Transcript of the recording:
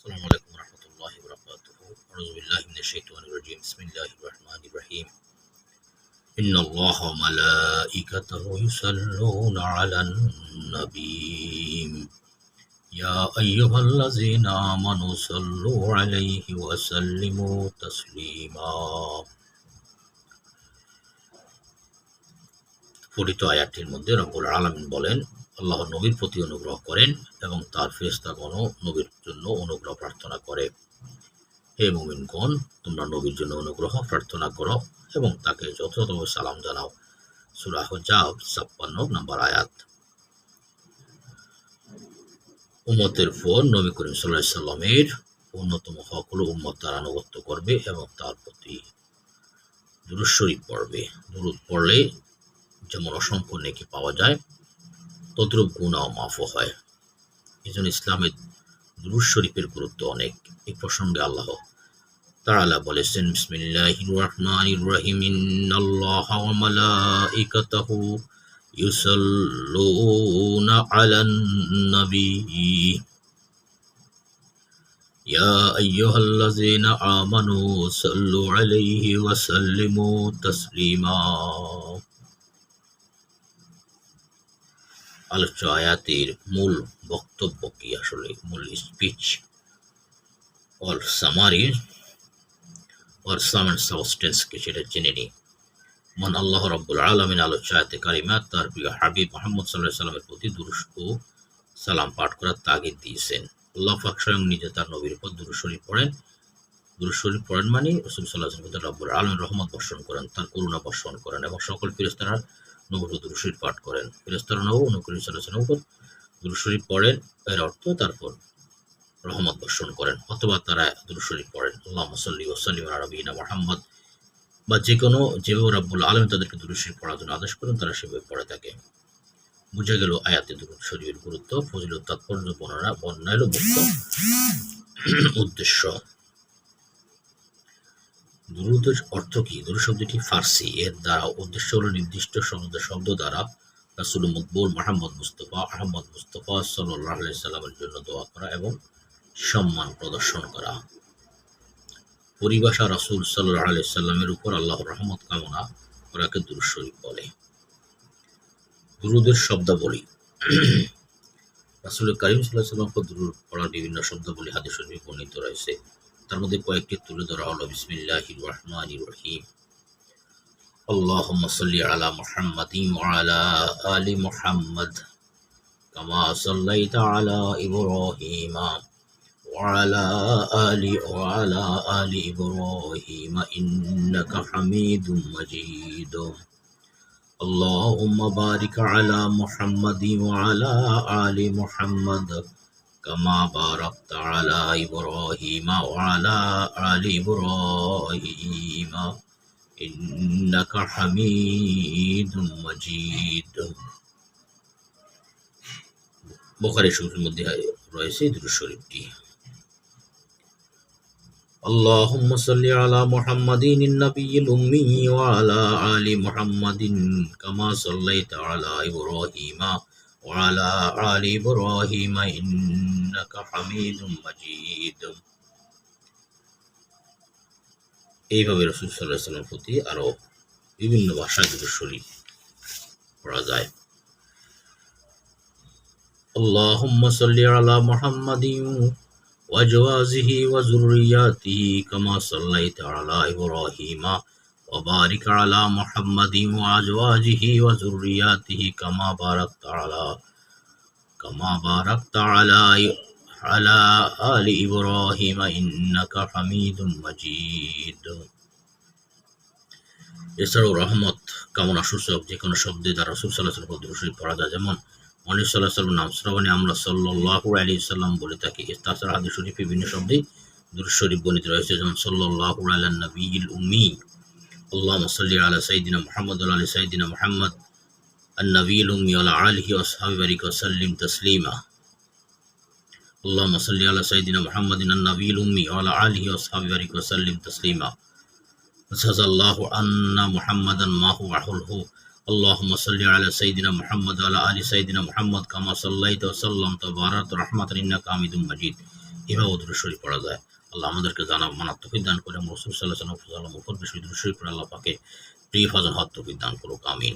السلام عليكم ورحمة الله وبركاته أعوذ بالله من الشيطان الرجيم بسم الله الرحمن الرحيم إن الله وملائكته يصلون على النبي يا أيها الذين آمنوا صلوا عليه وسلموا تسليما পঠিত আয়াতটির মধ্যে রব্বুল আলামিন বলেন আল্লাহ নবীর প্রতি অনুগ্রহ করেন এবং তার ফেরেশতাগণও নবীর জন্য অনুগ্রহ প্রার্থনা করে। হে মুমিনগণ, তোমরা নবীর জন্য অনুগ্রহ প্রার্থনা করো এবং তাকে যথাযথভাবে সালাম জানাও। সূরা হুজাব ছাপ্পান্ন নম্বর আয়াত। উম্মতের ফোন নবী করিম সাল্লাহ সাল্লামের অন্যতম হক হলো উম্মত তার আনুগত্য করবে এবং তার প্রতি দুরুদ শরীফ পড়বে। দুরুদ পড়লে যেমন অসংখ্য নেকি পাওয়া যায় অদ্রব গুণাও মাফ হয়। এজন্য ইসলামের দুরুজ শরীফের গুরুত্ব অনেক। এ প্রসঙ্গে আল্লাহ তারালা বলেছেন বিসমিল্লাহ রহমানির রহিম, ইন্নাল্লাহা ওয়া মালাইকাতাহু আলান নবী। আলোচ্য আয়াতের মূল বক্তব্য কি আসলে? মূল স্পিচ অর সামারি অর সামান সাবস্টেন্সকে সেটা জেনে নিই। মন আল্লাহ রব্বুল আলমিন আলোচ্য আয়াতে কারিমা তার প্রিয় হাবিব মোহাম্মদ সাল্লাহ সাল্লামের প্রতি দুরুস্ক সালাম পাঠ করার তাগিদ দিয়েছেন। আল্লাহ পাক স্বয়ং নিজে তার নবীর উপর দুরু শরীফ পড়েন। দুরু শরীফ পড়েন মানে রসুল সাল্লাহ রব্বুল আলম রহমত বর্ষণ করেন, তার করুণা বর্ষণ করেন এবং সকল ফিরেস্তারা নবর দুরুশরীফ পাঠ করেন। ফেরেস্তারা নব নকরি সাল্লাহ উপর দুরুশরীফ পড়েন, এর অর্থ তারপর রহমত বর্ষণ করেন অথবা তারা দুরুশরীফ পড়েন। আল্লাহ মুসল্লি ওসালিম আরবিনা মোহাম্মদ। বা যে কোনো যেভাবে রাব্বুল আলম তাদেরকে দুরুশরীফ পড়ার জন্য আদেশ করেন, তারা সেভাবে পড়ে থাকে। বুঝে গেল আয়াতে দুরুদ শরীফের গুরুত্ব, ফজিলত, তাৎপর্য, বর্ণনা বর্ণনা মুখ্য উদ্দেশ্য। দুরুদের অর্থ কি? দুরু শব্দটি ফার্সি। এর দ্বারা উদ্দেশ্য হলো নির্দিষ্ট শব্দ শব্দ দ্বারা রাসুল মকবুল মাহমদ মুস্তফা, আহমদ মুস্তফা সাল্লাহ সাল্লামের জন্য দোয়া করা এবং সম্মান প্রদর্শন করা। পরিভাষা রাসুল সাল্লাহ আলি সাল্লামের উপর আল্লাহর রহমত কামনা করাকে দুরুশরীফ বলে। দুরুদের শব্দাবলী। রাসুল করিম সাল্লাহ সাল্লাম দুরুদ পড়ার বিভিন্ন শব্দাবলী হাদিস বর্ণিত রয়েছে। তার মধ্যে কয়েকটি তুলে ধরা হলো বিসমিল্লাহির রহমানির রহিম اللهم صل على محمد وعلى آل محمد كما صليت على إبراهيم وعلى آل وعلى آل إبراهيم إنك حميد مجيد اللهم بارك على محمد وعلى آل محمد كما باركت على إبراهيم وعلى آل إبراهيم إنك حميد مجيد বুখারী শরীফের মধ্যে রয়েছে দুরূদ শরীফটি اللهم صل على محمد النبي الأمي وعلى آل محمد كما صليت على إبراهيم وعلى آل إبراهيم إنك حميد مجيد এইভাবে রসুল সাল্লাহ সাল্লাম প্রতি আরও বিভিন্ন ভাষায় দুটো শরীর পড়া যায় اللهم صل على محمد وأزواجه وذرياته كما صليت على إبراهيم وبارك على محمد وأزواجه وذرياته كما باركت على كما باركت على على آل إبراهيم إنك حميد مجيد এছাড়াও রহমত কামনা সূচক যে কোনো শব্দে দ্বারা রসুল সাল্লাহ সাল্লাম পড়া যায় যেমন মনির সাল্লাহ সাল্লাম নাম শ্রাবণে আমরা সাল্লাহ আলী সাল্লাম বলে থাকি তাছাড়া হাদিস শরীফ বিভিন্ন শব্দে দুরুদ শরীফ বর্ণিত রয়েছে যেমন সাল্লাহ আলা নবীল উম্মি আল্লাহ সাল্লি আলা সাইদিনা মোহাম্মদ আলী সাইদিনা মোহাম্মদ النبي الأمي وعلى آله وأصحابه بارك وسلم تسليما اللهم صل على سيدنا محمد النبي الأمي وعلى آله وأصحابه بارك وسلم تسليما وجزا الله أن محمدا ما هو أهله اللهم صل على سيدنا محمد وعلى آل سيدنا محمد كما صليت وسلمت وباركت رحمة إنك حميد مجيد কীভাবে দূরে শরীফ পড়া যায় আল্লাহ আমাদেরকে জানা মানার তফিক দান করে রসুল সাল্লাহ সাল্লাম উপর বিষয় দূরে করে আল্লাহ পাকে প্রিয় ফাজন হওয়ার তফিক দান করুক, আমিন।